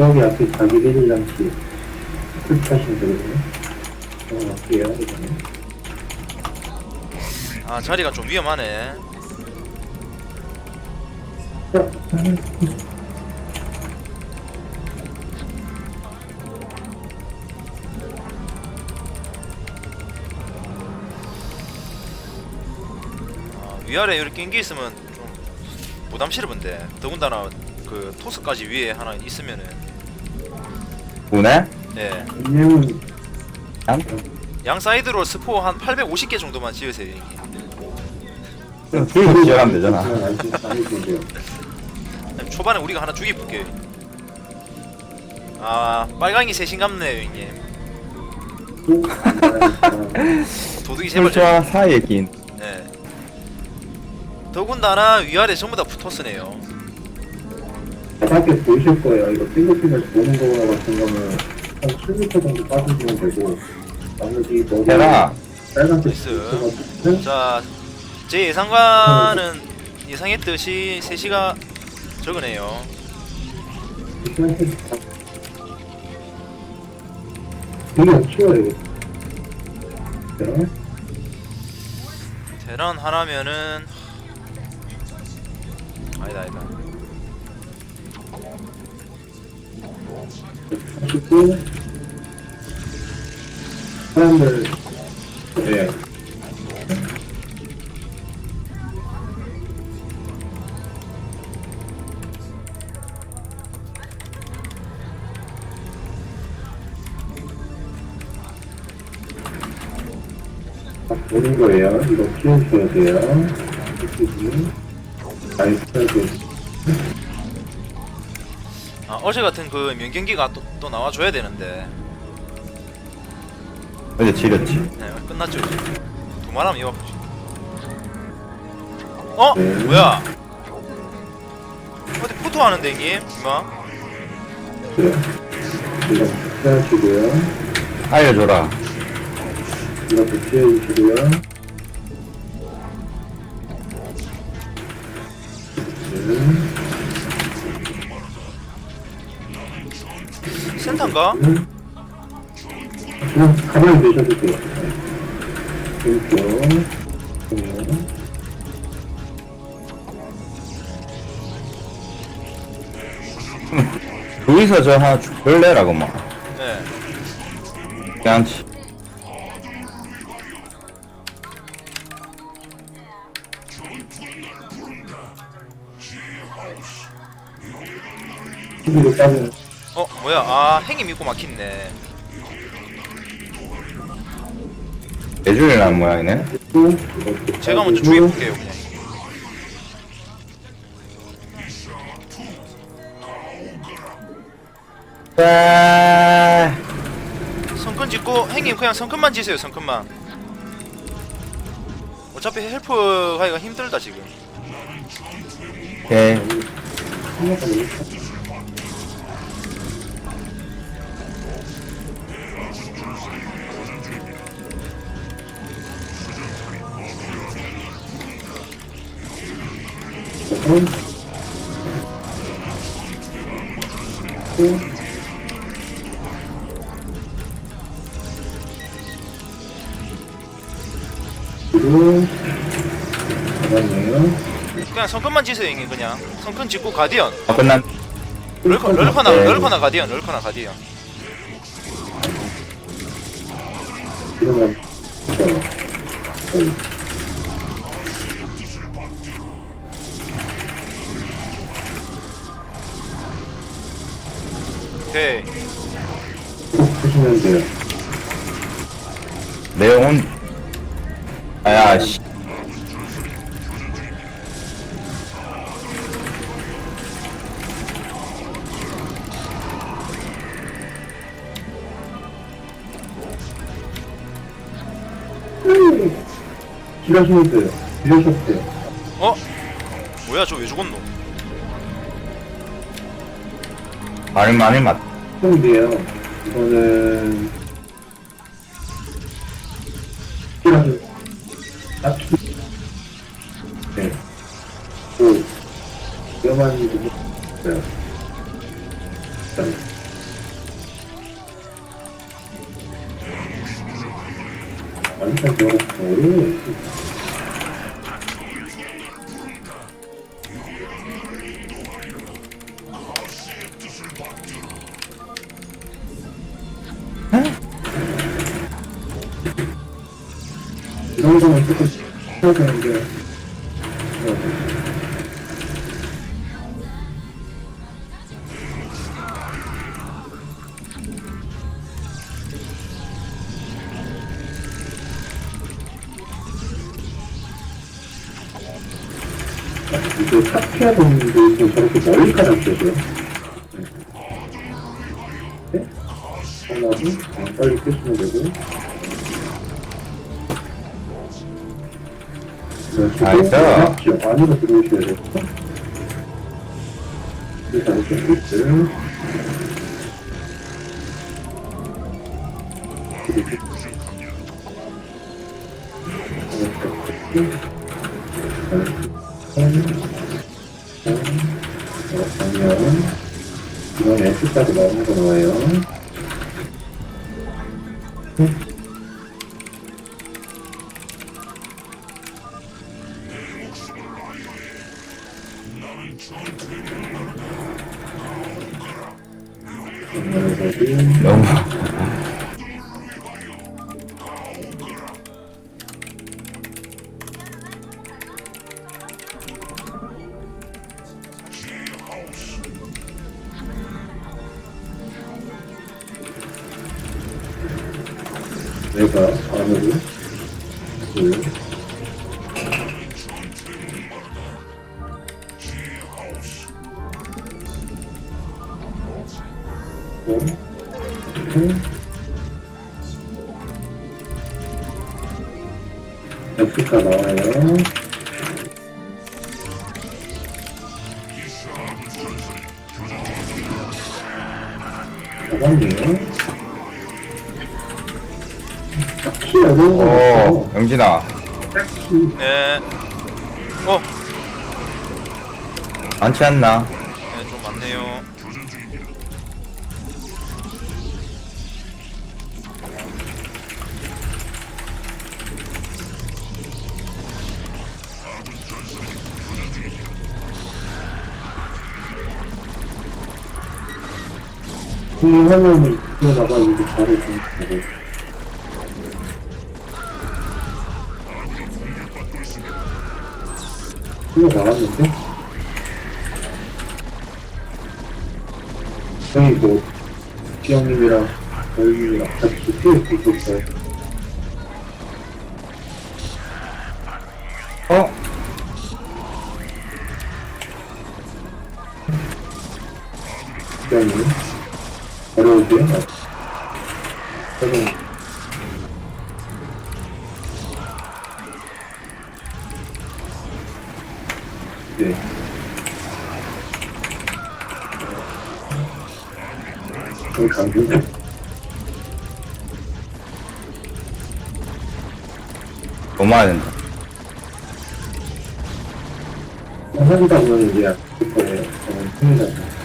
저기 앞에 자기 대질 장치 설치하시면 되거든요. 넘어갈게요. 이거는. 아 자리가 좀 위험하네 아, 위아래 이렇게 낀게 있으면 좀 부담스러운데 더군다나 그 토스까지 위에 하나 있으면은 보네? 예. 왜냐면 양? 양 사이드로 스포 한 850개 정도만 지으세요 형님. 줄고 지어가면 되잖아. 아니시면 돼요. 초반에 우리가 하나 죽이볼게요 아 빨강이 같네요 형님 또 아, 도둑이 세발 풀차 사이에 낀. 네. 더군다나 위아래 전부 다 붙었으네요 바닥에 보이실 거예요. 이거 핑거핑을 보는 거 같은 거는 한 7m 정도 빠지시면 되고 나머지 너무. 빨간색 나이스. 자, 제 예상과는 예상했듯이 3시가 적으네요 되게 이거. 네. 대란 하나면은 아니다 아니다 사람들 네. 딱 보는 거예요. 이거 키워줘야 돼요. 나이스 어제 같은 그 면경기가 또, 또 나와줘야 되는데 어제 지렸지. 네, 끝났죠 이제 두말하면 이거 어? 네. 뭐야 어디 포토하는데 형님? 이마? 그래요. 이거 키워주고요. 알려줘라. 이것도 키워주시고요. 네. 센터인가? 그냥 가만히 계셔도 돼요. 그리고 그러면 둘이서 저 하나 줄래라고 막. 네 괜찮지. TV를 따면 어 뭐야? 아 행이 믿고 막혔네. 내줄이라는 모양이네. 제가 먼저 죽여볼게요 그냥. 아, 성큰 짓고 행님 그냥 성큰만 지세요 성큰만. 어차피 헬프 하기가 힘들다 지금. 오케이. 그리고 잠깐만요. 그냥 성큰만 지세요 형님 그냥. 성큰 짓고 가디언. 아, 끝난. 럴커, 럴커나 네. 럴커나 가디언 럴커나 가디언. 그러면 오케이 꼭 보시면 돼요. 내용은. 아야, 씨. 길하시면 돼요. 길하셔도 돼요. 어? 뭐야 저 왜 죽었노? 많이 많이 맞. 형인데요. 이거는 길하셔. 딱히 네. 오. 위험한 일이 있어요. 일단 완전 저거 어려워요. 이런 거는 조금 해야 되는데 어, 이거 카피아 분들이 좀 저렇게 멀리 깔아주세요. 네? 하나도 어, 빨리 끄시면 되고. 나이스. 안으로 들어오셔야 돼요. 그러면 이건 S까지 나오는 거 나와요. 너무 내가 안으로 둘 딱히 어려운 건오 없어. 영진아 딱히 네. 어, 많지 않나? 네, 좀 많네요. 그 화면을 들어가봐 이렇게 잘해주는 거고. 이거 나갔는데? 형이 뭐, 지영님이랑 저희랑 같이 뛰어 있었어요. 어? 지영님. 어려우세요? 저는 네. 저희 강준 너무해야 된다 하다 보면 이제 알 거예요. 저는 힘이라서.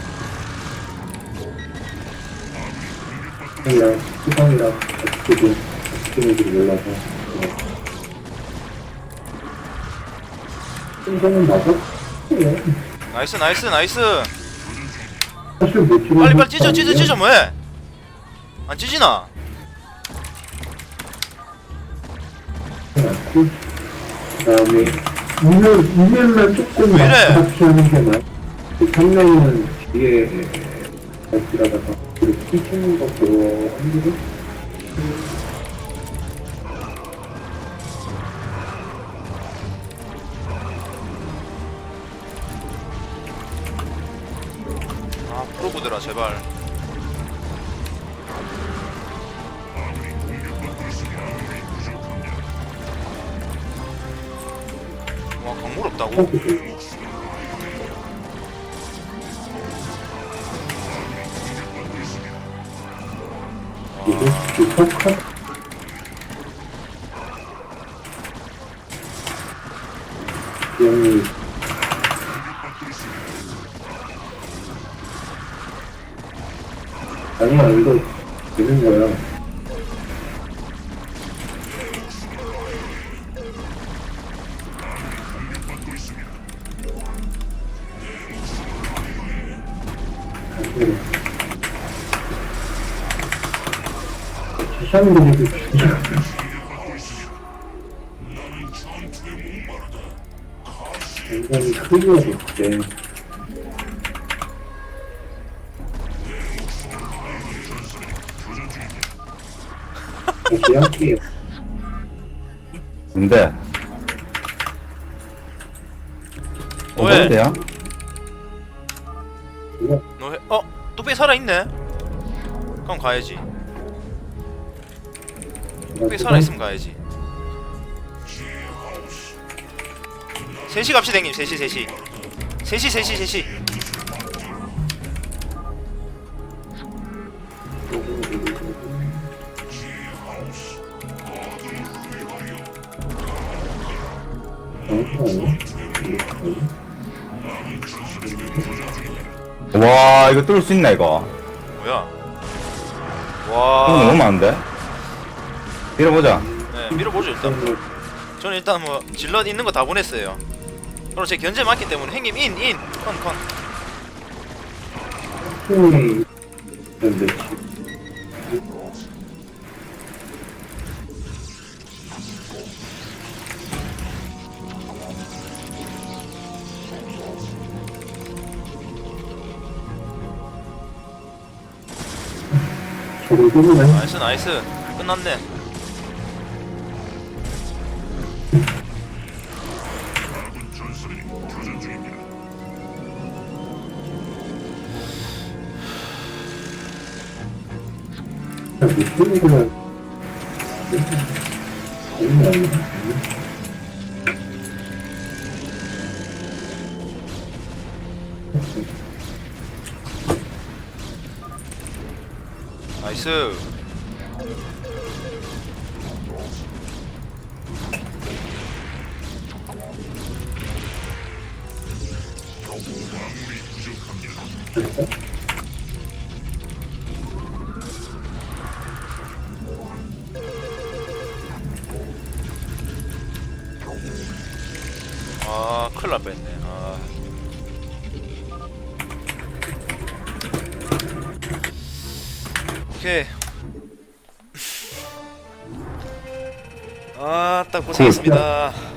형이랑 수상이랑 같이 좀 친구들이 몰라서. 순서는 맞아? 네. 나이스, 나이스, 나이스. 사실 뭐 지금 빨리 빨리 찢어, 찢어, 찢어, 뭐해? 안 찢지나? 그 다음에 이메일, 이메일만 조금 왜 이래? 하는 게. 한 명은 뒤에 같이 가다가 아, 프로보드라, 제발. 와, 강물 없다고? 조폭한 영이 아니면 이거 되는 거야 네. 진짜 굉장히 크기가. 기약해요. 근데. 왜? 어딘데요? 이거 너 해... 어? 뚝배기 살아있네? 그럼 가야지 뚝배기 살아있으면 가야지. 3시 갑시다 형님. 3시 3시 3시 3시 3시 와, 이거 뚫을 수 있나, 이거? 뭐야? 와. 너무 많은데? 밀어보자. 네, 밀어보죠 일단. 저는 일단 뭐 질럿 있는 거 다 보냈어요. 그리고 제 견제 맞기 때문에 인인 컨컨 충분히 근데 저걸 끊으면 나이스 나이스. 끝났네 나이스 오케이 아 딱 고생했습니다